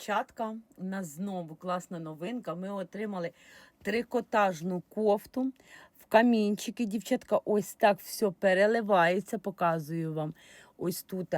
Дівчатка, у нас знову класна новинка. Ми отримали трикотажну кофту в камінчики. Дівчатка, ось так все переливається. Показую вам. Ось тут.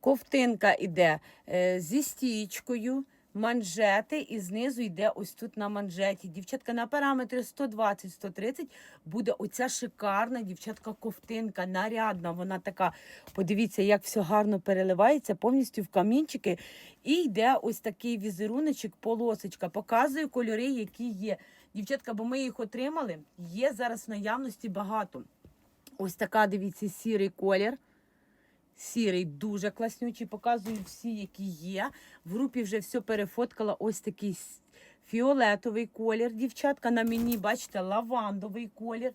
Ковтинка йде е, зі стічкою, манжети, і знизу йде ось тут на манжеті. Дівчатка, на параметри 120-130 буде оця шикарна дівчатка ковтинка, нарядна. Вона така, подивіться, як все гарно переливається, повністю в камінчики. І йде ось такий візеруночок, полосочка. Показую кольори, які є. Дівчатка, бо ми їх отримали. Є зараз в наявності багато. Ось така, дивіться, сірий колір. Сірий, дуже класнючий. Показую всі, які є. В групі вже все перефоткала. Ось такий фіолетовий колір. Дівчатка на мені, бачите, лавандовий колір.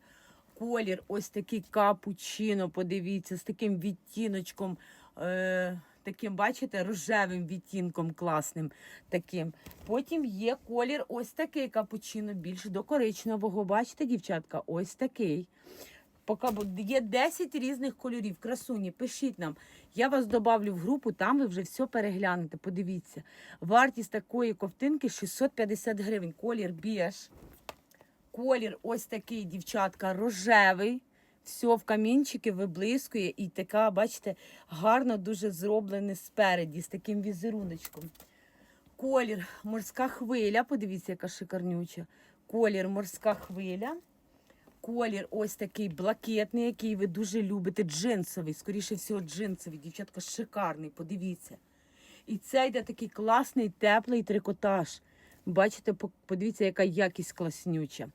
Колір ось такий капучино, подивіться, з таким відтіночком. Е- Таким, бачите, рожевим відтінком класним таким. Потім є колір ось такий капучино, більш до коричневого. Бачите, дівчатка, ось такий. Поки є 10 різних кольорів. Красуні, пишіть нам. Я вас добавлю в групу, там ви вже все переглянете. Подивіться. Вартість такої ковтинки 650 гривень. Колір біж. Колір ось такий, дівчатка, рожевий. Все в камінчики виблискує і така, бачите, гарно дуже зроблене спереді з таким візеруночком. Колір морська хвиля. Подивіться, яка шикарнюча. Колір морська хвиля. Колір ось такий блакитний, який ви дуже любите. Джинсовий, скоріше всього, джинсовий. Дівчатка, шикарний, подивіться. І це йде такий класний, теплий трикотаж. Бачите, подивіться, яка якість класнюча.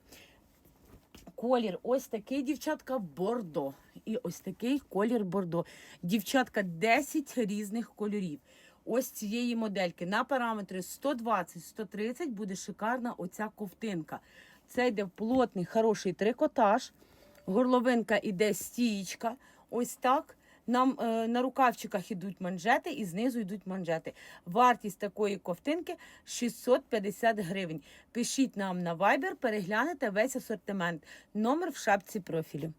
Колір ось такий, дівчатка, бордо. І ось такий колір бордо. Дівчатка, 10 різних кольорів. Ось цієї модельки. На параметри 120-130 буде шикарна оця ковтинка. Це йде плотний, хороший трикотаж. Горловинка іде стієчка. Ось так. Нам е, на рукавчиках йдуть манжети і знизу йдуть манжети. Вартість такої ковтинки 650 гривень. Пишіть нам на Viber, переглянете весь асортимент. Номер в шапці профілю.